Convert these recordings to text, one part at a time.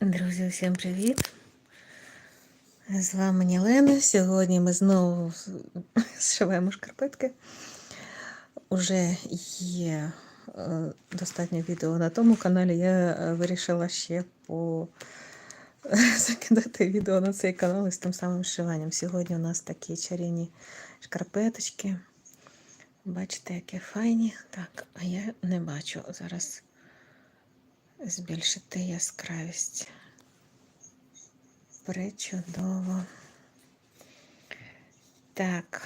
Друзі, всім привіт! З вами Нілена. Сьогодні ми знову зшиваємо шкарпетки. Уже є е, достатньо відео на тому каналі. Я е, вирішила ще по закидати відео на цей канал із тим самим зшиванням. Сьогодні у нас такі чарівні шкарпеточки. Бачите, які файні. Так, а я не бачу зараз збільшити яскравість. Причудово. Так.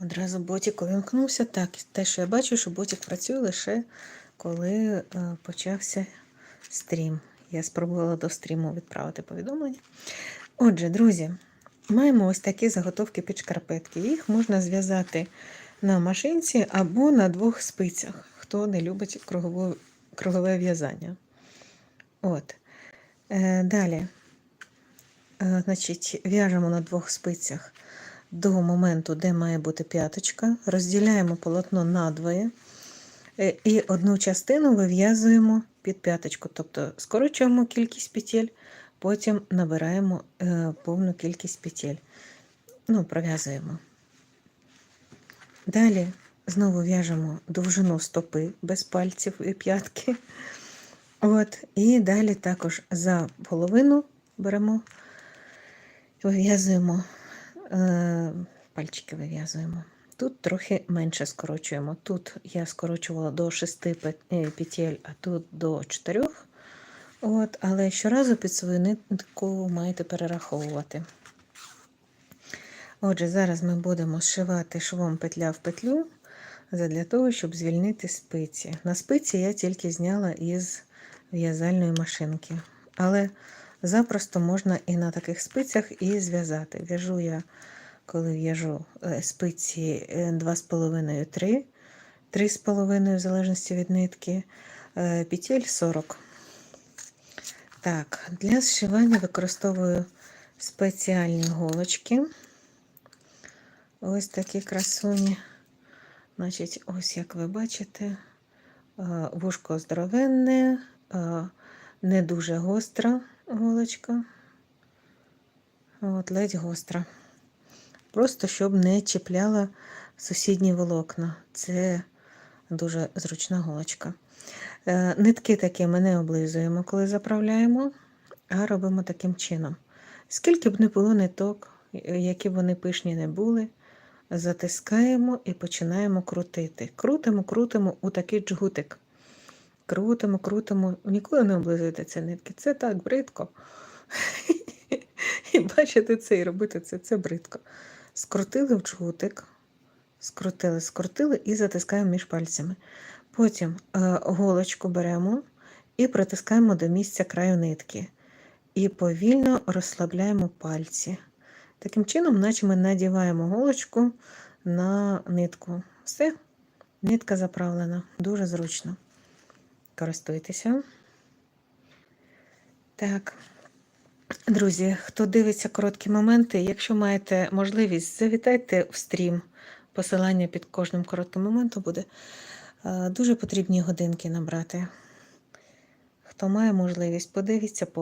Одразу ботик увімкнувся. Так, те, що я бачу, що ботик працює лише коли е, почався стрім. Я спробувала до стріму відправити повідомлення. Отже, друзі, маємо ось такі заготовки під шкарпетки. Їх можна зв'язати на машинці або на двох спицях, хто не любить кругове, кругове в'язання. От. Е, Далі, е, значить, в'яжемо на двох спицях до моменту, де має бути п'яточка, розділяємо полотно надвоє е, і одну частину вив'язуємо під п'яточку, тобто скорочуємо кількість петель, потім набираємо е, повну кількість петель. Ну, пров'язуємо. Далі знову в'яжемо довжину стопи без пальців і п'ятки. От, І далі також за половину беремо, вив'язуємо, е, пальчики вив'язуємо. Тут трохи менше скорочуємо. Тут я скорочувала до 6 петель, а тут до 4. От, Але щоразу під свою нитку маєте перераховувати. Отже, зараз ми будемо зшивати швом петля в петлю для того, щоб звільнити спиці. На спиці я тільки зняла із в'язальної машинки. Але запросто можна і на таких спицях і зв'язати. В'яжу я, коли в'яжу е, спиці 2,5-3, 3,5 в залежності від нитки, е, петель 40. Так, для зшивання використовую спеціальні голочки. Ось такі красуні. Значить, ось як ви бачите, вушко здоровенне, не дуже гостра голочка. От, ледь гостра. Просто щоб не чіпляла сусідні волокна. Це дуже зручна голочка. Е, нитки такі ми не облизуємо, коли заправляємо, а робимо таким чином. Скільки б не було ниток, які б вони пишні не були, затискаємо і починаємо крутити. Крутимо, крутимо у такий джгутик. Крутимо, крутимо, ніколи не облизуйте ці нитки. Це так бридко. І бачите це, і робити це це бридко. Скрутили в джгутик, скрутили, скрутили і затискаємо між пальцями. Потім е, голочку беремо і притискаємо до місця краю нитки. І повільно розслабляємо пальці. Таким чином, наче ми надіваємо голочку на нитку. Все, нитка заправлена, дуже зручно. Користуйтеся. Так, друзі, хто дивиться короткі моменти, якщо маєте можливість, завітайте в стрім. Посилання під кожним коротким моментом буде. Е, дуже потрібні годинки набрати. Хто має можливість, подивіться по.